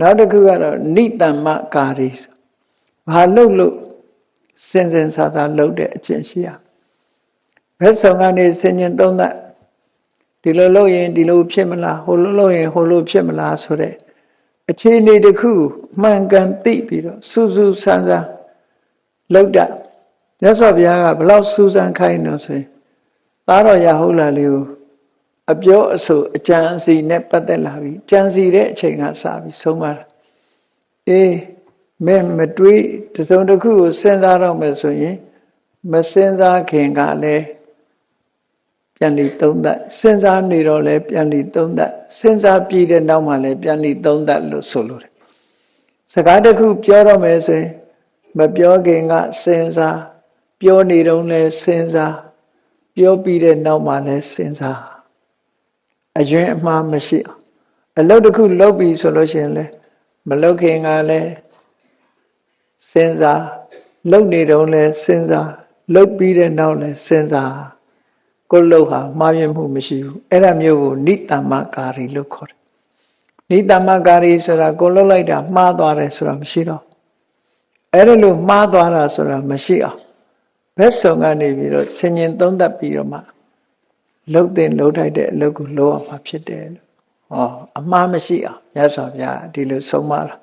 နောက်တစ်ခုကတော့နိတ္တမကာရီဘာလှုပ်လို့စင်စင်စားစားလှုပ်တဲ့အချင်းရှိရဘက်ဆောင်ကနေဆင်ញင်သုံးသပ်ဒီလိုလှုပ်ရင်ဒီလိုဖြစ်မလားဟိုလိုလှုပ်ရင်ဟိုလိုဖြစ်မလားဆိုတဲ့အခြေအနေတစ်ခုမှန်ကန်သိပြီးတော့စူးစူးဆန်းဆန်းလှုပ်တာမြတ်စွာဘုရားကဘလောက်စူးစမ်းခိုင်းတော့ဆိုရင်သားတော်ရဟုတ်လားလေးကို အပြောအဆိုအကြံအစီနဲ့ပတ်သက်လာပြီကြံစီတဲ့အချိန်ကစပြီးဆုံးမတာအေးမဲမတွေးတစုံတစ်ခုကိုစဉ်းစားတော့မယ်ဆိုရင်မစဉ်းစားခင်ကလည်းပြန်ပြီးသုံးသပ်စဉ်းစားနေတော့လည်းပြန်ပြီးသုံးသပ်စဉ်းစားပြီးတဲ့နောက်မှလည်းပြန်ပြီးသုံးသပ်လို့ဆိုလိုတယ်စကားတစ်ခုပြောတော့မယ်ဆိုရင်မပြောခင်ကစဉ်းစားပြောနေတော့လည်းစဉ်းစားပြောပြီးတဲ့နောက်မှလည်းစဉ်းစား အရင်အမှားမရှိအောင်အလုပ်တစ်ခုလုပ်ပြီဆိုလို့ရှိရင်လည်းမလုပ်ခင်ကလည်းစဉ်းစားလုပ်နေတော့လည်းစဉ်းစားလုပ်ပြီးတဲ့နောက်လည်းစဉ်းစားကိုယ်လုပ်ဟာမှားယွင်းမှုမရှိဘူးအဲ့ဒါမျိုးကိုနိတ္တမကာရီလို့ခေါ်တယ်နိတ္တမကာရီဆိုတာကိုယ်လုပ်လိုက်တာမှားသွားတယ်ဆိုတာမရှိတော့အဲ့ဒါလို့မှားသွားတာဆိုတာမရှိအောင်ဘက်ဆောင်ကနေပြီးတော့ဆင်ញင်သုံးသပ်ပြီးတော့မှ လှုပ်တဲ့လှုပ်ထိုက်တဲ့အလုပ်ကိုလုပ်အောင်မှာဖြစ်တယ်လို့ဟောအမှားမရှိအောင်မြတ်စွာဘုရားဒီလိုဆုံးမတာ